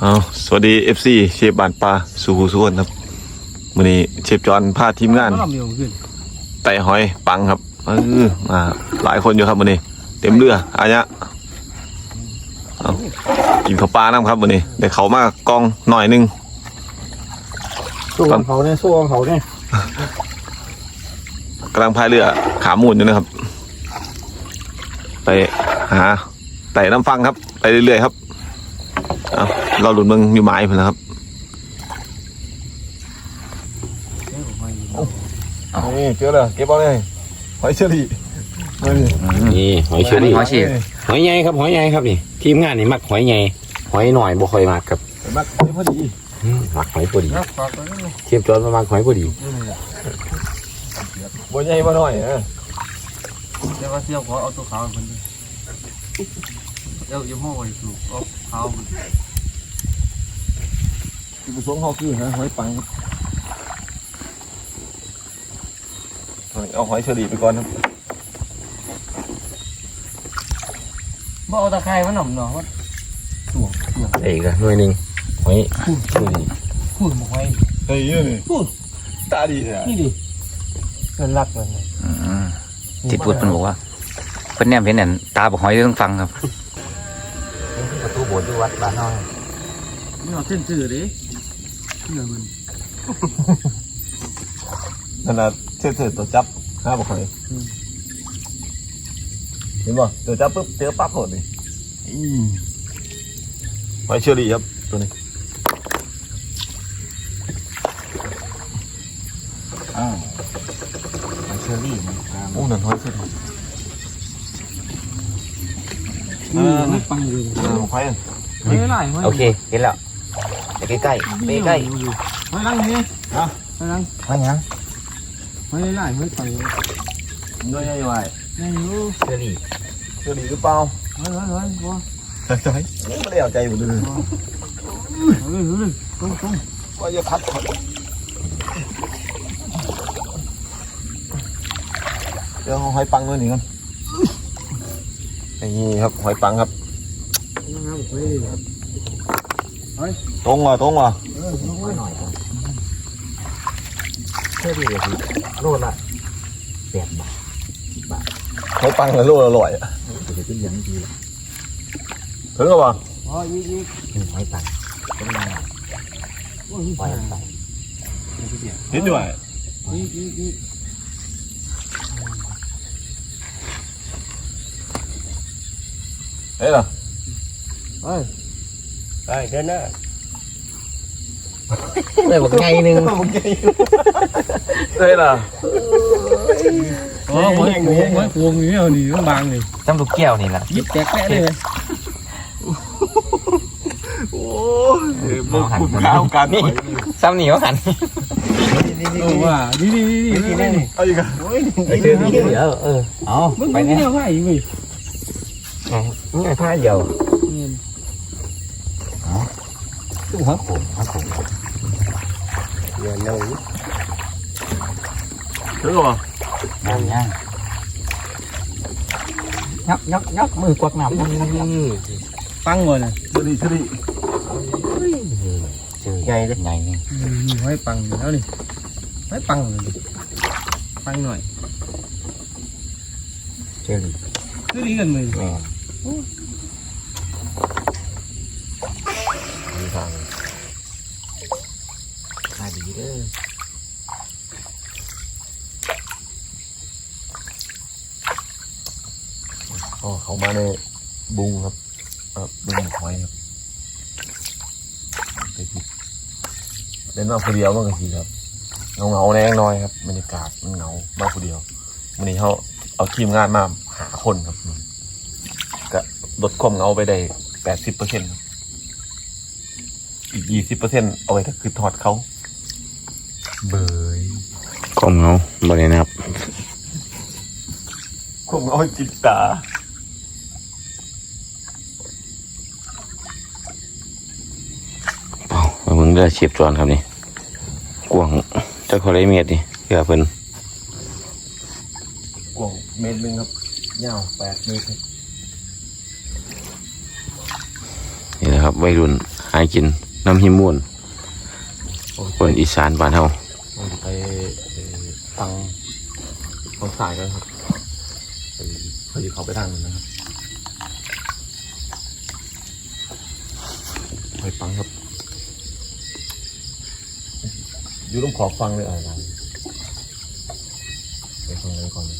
เอาสวัสดี FC เชฟบานปลาสู่หูสุวรรณครับวันนี้เชฟจอนพาทีมงานก็เร็วขึ้นไต่หอยปังครับเออมาหลายคนอยู่ครับวันนี้ เต็มเรืออายะเอากินข้าวปลาน้ำครับวันนี้ได้เขามากองหน่อยหนึงสู้ของเขาเนี่ยสู้ของเขาเนี่ยกำลังพายเรือขาหมุนอยู่นะครับ ไปหาไต่น้ำฟังครับ ไปเรื่อยๆครับเอาเราหลุดเมืองอยู่ไม้เพื่อนแล้วครับนี่เจอเลยเก็บเอาเลยหอยเชอรี่นี่หอยเชอรี่หอยเชอรี่หอยใหญ่ครับหอยใหญ่ครับนี่ทีมงานนี่มักหอยใหญ่หอยหน่อยบ่ค่อยมักครับมักพอดีอืมมักหอยพอดีครับฝากไว้นี่เทียมจอนมามักหอยพอดีบ่ใหญ่บ่น้อยเออเดี๋ยวก็เที่ยวขอเอาตัวขาวคนนึง เดี๋ยวอยังห้อไว้สูบเอาขาวมันจุดประสงค์เขาคือหาหอยปังครับเอาหอยเชอรี่ไปก่อนครับบ่เอาตะไคร้มันหน่อมเนาะว่าตัวตัวเอ้ยก็หน่วยหนึ่งหอยเชอรี่พูดบอกไว้เฮ้ยนี่พูดตาดีเลยนี่ดิเงินรักมันเลยจิตพูดมันบอกว่าเพิ่นแนมเห็นนั่นตาบอกหอยต้องฟังครับ ประตูโบสถ์ที่วัดบ้านน้องนี่เอาเส้นซื่อดิเงินมันขนาดเชื่อเถื่อตัวจับห้าบอกหอยเห็นป่ะตัวจับปุ๊บเจอปั๊บหมดเลยหอยเชอรี่ครับตัวนี้เชอรี่นะครับโอ้นั่นหอยเชอรี่นี่ ไม่ปังเลยเออหอยอะไม่ไล่ไม่โอเคเห็นแล้วไปใกล้ๆไปใกล้ไม่ไล่นี่ฮะไม่ไล่หอยหยังไม่ไล่ไม่ไปด้วยยังไงไม่รู้เชอรี่เชอรี่หรือเปล่าเฮ้ยเฮ้ยเฮ้ยบ่ใช่ไม่ได้เอาใจหมดเลยเฮ้ยเฮ้ยตรงตรงว่าจะพัดเดี๋ยวหอยปังด้วยนี่กัน นี่ครับหอยปังครับนะครับเฮ้ยตรงว่ะตรงว่ะเออลงไว้หน่อยเชอรี่ก็คือโลละแปดบาทหอยปังเลยโลอร่อยอะก็จะเป็นอย่างดีละถึงหรือเปล่าอ๋อยี่ยี่เป็นหอยตังเป็นยังไงโอ้ยยี่หอยตังนิดหน่อยยี่ยี่ยี่ เฮ้ยเหรอเฮ้ยไปเดินหน้าเลยบอกไงนึงเฮ้ยเหรออ๋อหอยพวงหอยพวงนี่เอานี่ต้องบางนี่จำลูกแก้วนี่แหละหยิบแจกแม่เลยโอ้ยบุกบุกข้าวกันหอยซ้ำหนีว่าหันโอ้ว่านี่นี่นี่นี่นี่เอาอีกอะไปเดินนี่เดี๋ยวเออเอามึงไปไม่เนี่ยเอาไว้เว้ยนี่ท่าเดียวนี่ตู้หัวโขงหัวโขงเดี๋ยวเลยถึงหรือเปล่าย่างย่างยักยักยักมือกวักน้ำปังก่อนนะเชอรี่เชอรี่เจอใหญ่เลย ใหญ่เลยนี่หอยปังแล้วนี่หอยปังปังหน่อยเจอเลยคือดีกันมือแม่มีทางขายดีเด้ออ๋อเขามาในบุงครับเออบุงหอยครับไปบุกเล่นมาคนเดียวมันก็สีครับเงาเงาแน่น้อยครับบรรยากาศมันเงามาคนเดียววันนี้เขาเอาทีมงานมาหาคนครับ ลดความเหงาไปได้แปดสิบเปอร์เซ็นต์อีกยี่สิบเปอร์เซ็นต์เอาไว้ถ้าคือทอดเขาเบยกลมเงาบ่ได้นะครับความเหงาจิตตาเอามาเบิ่งเด้อเชียบจวนครับนี่กว้างเจ้าเขาเลยเมียดนี่เพื่อเพิ่นกว้างเมตรหนึงครับยาวแปดเมตร ครับวัยรุ่นหากินน้ำหิมมูนคนอีสานบ้านเฮาไปฟังฟังสายกันครับไปพอดีเขาไปทางนั้นนะครับไปฟังครับอยู่ต้องขอฟังเลยอะไรไปฟังเลยก่อนเลย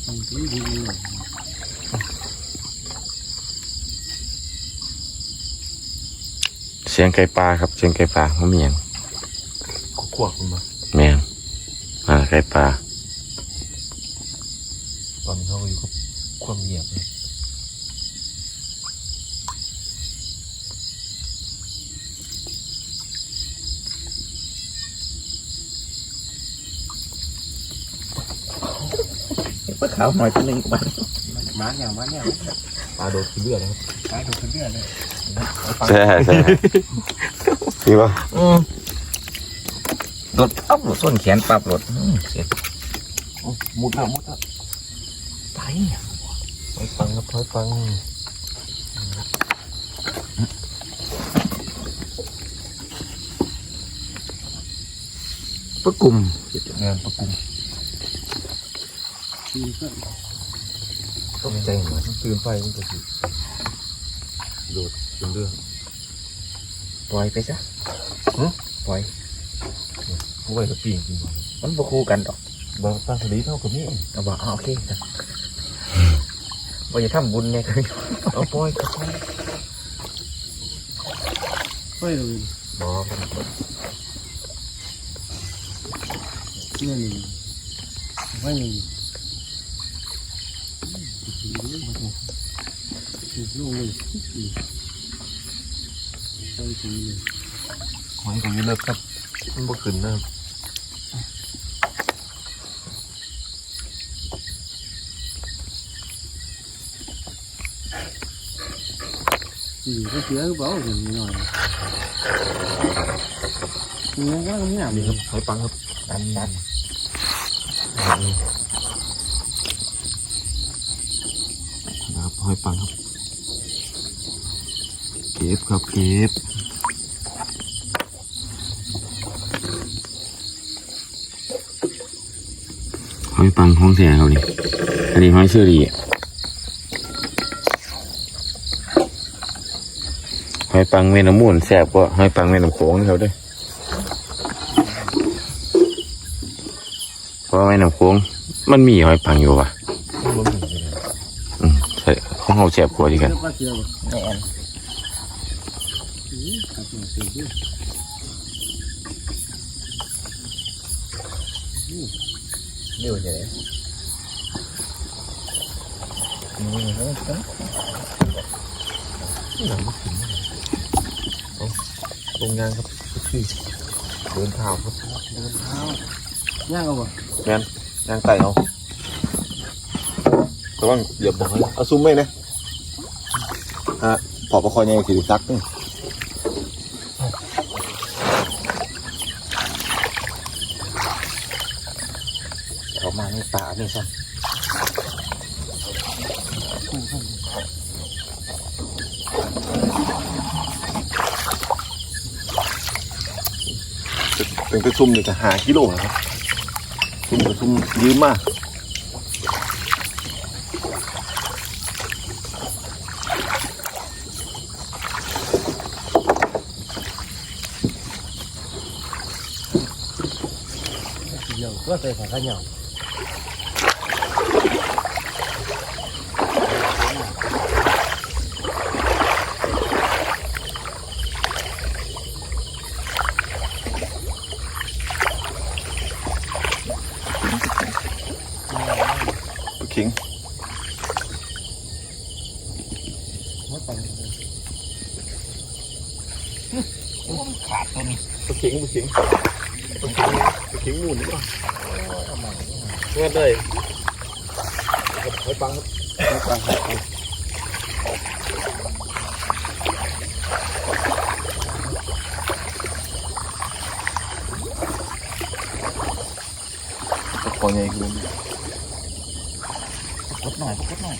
ทำที่ดี เลยเสียงไก่ปลาครับ เสียงไก่ปลามันมีหยังก็ขวบมันมาแม่นอ่าไก่ปลาตอนนี้เขาอยู่กับความเงียบเลย ปลาขาวหน่อยตัวนึงมันมาเนี่ยมาเนี่ยปลาโดดขึ้นเรือนะครับตายดูขึ้นเรื่อยเลยไปฟังใช่ใช่ดีป่ะรถปั๊บรถส้นแขนปั๊บรถอืมเสร็จโอ้มุดแล้วมุดแล้วไปไปฟังครับไปฟังปะกลุ่มงานประกุม ทีก็ต้องใจเหมือนตื่นไฟมันก็คือโดดขึ้นเรือปล่อยไปซะหึปล่อยเขาไว้กับปีนจริงป่ะมันบ่คู่กันดอกบางปลาสลิดเท่ากับนี่เอาบอกเอาโอเคครับว่าจะทำบุญเนี่ยคือเอาปล่อยครับปล่อยค่อยเลยบอครับเนี่ยห นึ่งค่อยหนึ่งลูกเลยใส่ทีเลยหอยของนี้เลิกครับมันบ่ขึ้นนะครับอืมก็เสียก็เบาถึงหน่อยเนี่ยก็ไม่หนามนี่ครับหอยปังครับดันดันนะครับหอยปังครับ เก็บครับเก็บหอยปังห้องแท้เขานี่อันนี้หอยเชอรี่หอยปังเมน้ำมูนแซ่บกว่าหอยปังเมน้ำโขงนี่เขาเด้วยเพราะว่าแม่น้ำโขงมันมีหอยปังอยู่ว่ะอืมใช่ของเขาแซ่บกว่าดีกัน เจ้าก็เสียบ่ แม่น อืมขัด หน่อยเสียดิเดี๋ยวจะได้นี่เขาก็หนังบ่ขึ้นเลยเอาตรงยางครับคือเดินเท้าครับเดินเท้าย่างเอาบ่แมนย่างไต่เอาระวังเหยียบบอกให้เอาซุ้มไม่นะฮะพอประคอยยังสิซักนี่ เขามา ในป่านี่ซ้เป็นกระซุ่มนี่จะหากิโลนะครับซุ่มกระซุ่มยืมมากเดี๋ยวก็ใส่ผ้าขาวเหนียว ขิง มาไป ขาดตัวนี้ ปลาขิงปลาขิงปลาขิงปลาขิง หมุนดีกว่าเงี้ยเลยหอยปังครับตะคอใหญ่ขึ้นกดหน่อยกดหน่อย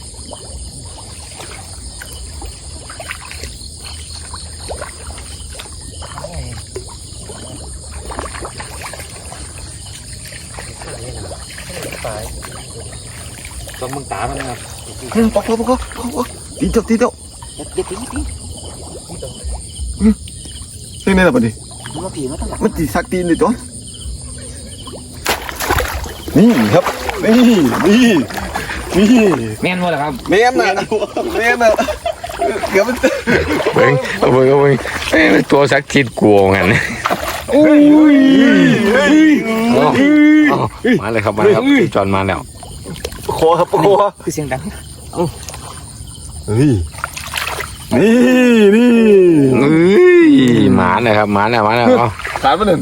ต้องมึงตามันนะครับเฮ้ยปอกปอกปอกปอกปอกตีเจ้าตีเจ้าเด็ดเด็ดตีตีเฮ้ยนี่แหละปะดิดูว่าผีมันตีสักตีนเลยจ้อนนี่ครับ นี่ นี่ นี่แม่นหมดแล้วครับแม่นน่ะแม่นน่ะเดี๋ยวมันเบิ่งเอาเบิ่งเอาเบิ่งเอ้ตัวสักทิดกลัวงั้น อุ้ยมาเลยครับมาเลยครับทีมจอนมาแล้วโคครับโคคือเสียงดังเฮ้ยนี่นี่เอ้ยมาเลยครับมาแล้วมาแล้วเอาขาดมาหนึ่ง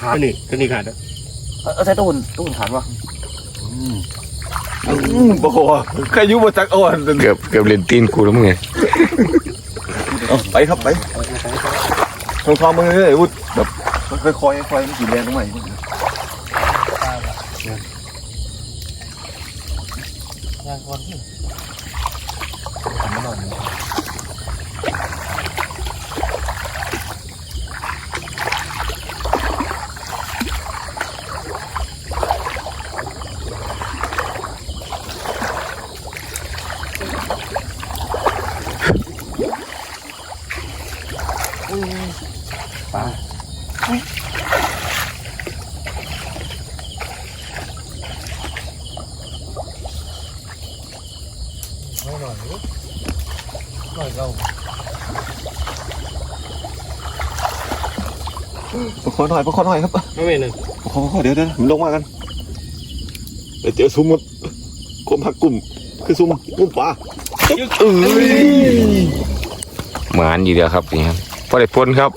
ขานี่ตัวนี้ขาดเออใช้ตู้หุ่นตู้หุ่นขาดวะอืมโอ้โหใครยุ่มาจักอ่อนเกือบเกือบเล่นตีนกูแล้วมึงไงไปครับไปทองทองมือเลยวุฒแบบ ค่อยๆค่อยๆมันกี่แรงตรงไหนงานก่อนที่ทำไม่ได้ห น่อยประคองหน่อยครับไม่เป็นหนึ่งประคองประคองเดี๋ยวเดี๋ยวมันลงมากันเดี๋ยวเจอซุ้มหมดกลมหักกลุ่มคือซุ้มกลุ่มปลาเอ้ยหมานอยู่เดียวครับนี่ครับพอได้พ้นครับ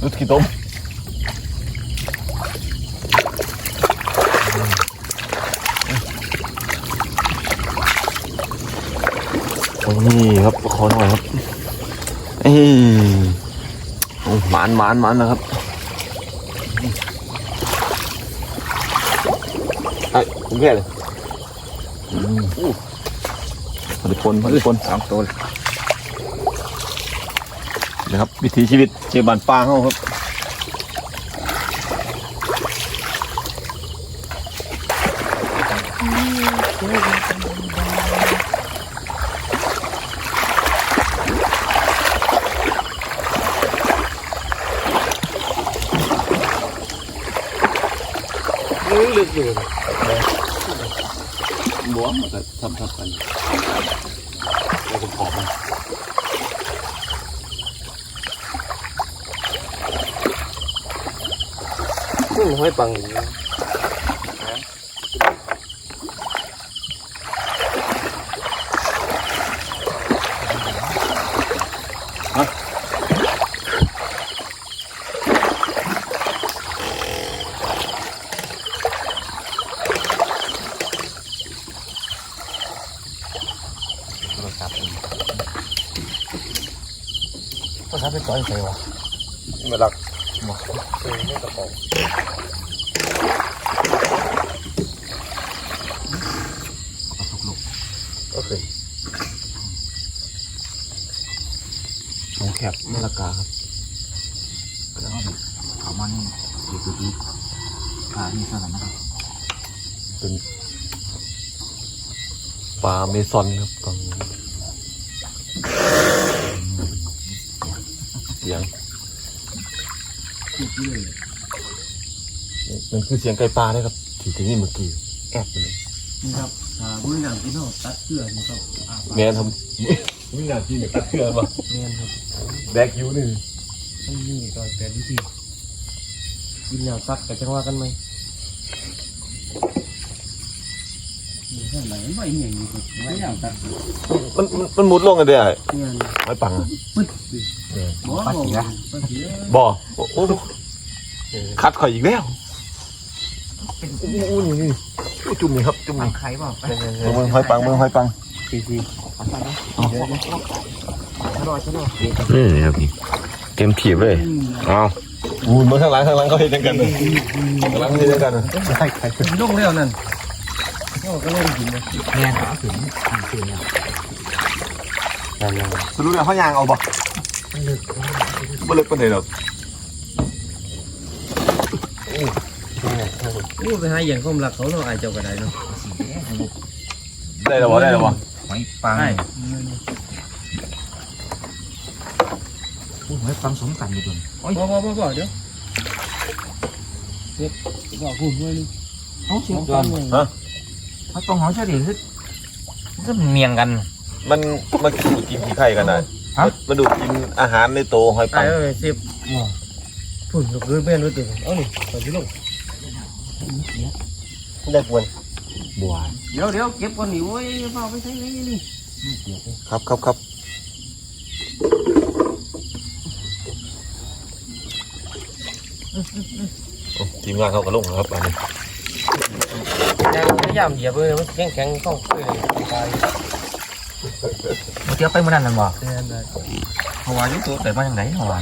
ดูกี่ต้ม นี่ครับประคอหน่อยครับเอ้ยหมานหมานหมานนะครับไอ้ผมแค่เลยอืมอู้พอดีพลพอดีพลสองตัวเลยนะครับ วิถีชีวิตเชฟบานปลาเขาครับ ลึกอยู่บัวมมันก็ทำทับกันแล้วก็พอมันห้อยปัง ก็ทำเป็นก้อนใส่วะไม่รักเออไม่กระป๋องโอเคหมูแคบไม่ราคาครับแล้วเอามันดีดีดีขาดีสนั่นนะครับเป็นปลาเมซอนครับตอนนี้เสียง มันคือเสียงไก่ปลาเลยครับที่ที่นี่เมื่อกี้แอบไปเลยนี่ครับอ่ามือหนังที่เราตัดเสื้อนี่ครับอ่าแมนทำไม่น่าจริงกับตัดเชือกป่ะแม่นครับแบกยูนี่มันนี่ก็แต่วิธีกินแล้วซักกันจังว่ากันไหมนี่แค่ไหนไม่เห็นนี่ครับไม่อยากตัดมันมันมันมุดลงกันได้เนี่ยไม่ปังอะปึ๊ดบ่ปัดสีละปัดสีบ่โอ้โอ้คัดข่อยอีกแล้ว อู้นี่นี่จุ่มนี่ครับจุ่มปังนี่ไข่เปล่าไปเมืองหอยปังเมืองหอยปังสีสีเอาใส่นะเดี๋ยวเดี๋ยวชะลอชะลอนี่ครับนี่เต็มถีบเลยเอาอู้ยมาข้างหลังข้างหลังเขาเห็นกันเลยข้างหลังเขาเห็นกันเลยลงแล้วนั่นโอ้ก็ลงกินเลยเนี่ยเอาถึงทางคืนแล้วสรุปแล้วเขายางเอาบ่บ่เลิกปานใดดอก นี่ไปหาอย่างข้อมรักเขาเนาะไอ้เจ้าก็ได้เนาะได้แล้วบ่ได้แล้วบ่หอยปังใช่หอยปังสมกันอยู่ตัวบ่บ่บ่บ่เดี๋ยวเด็กบอกพูดด้วยนี่เขาเสียก่อนหอยปังหอยเฉลี่ยคือก็เมียงกัน มันมันดูดกินขี้ไข่กันนะฮะมันดูดกินอาหารในโตหอยไอ้ปังเอ้ยสิบพูดลูกเรือเป็นรู้ตึงเอานี่ไปที่ลง ได้ปวนบัวเดี๋ยวเดี๋ยวเก็บก่อนนี่โอ้ยเฝ้าไปใช้ไหนนี่ครับครับครับโอ้ทีมงานเขาก็ลงแล้วครับอันนี้ยังพยายามเหยียบเลยมันแข็งแข็งต้องเลยตายเมื่อกี้ไปเมื่อนั้นนั่นบ่แน่นเลยเพราะว่าอยู่ตัวแต่มาอย่างไรเพราะว่า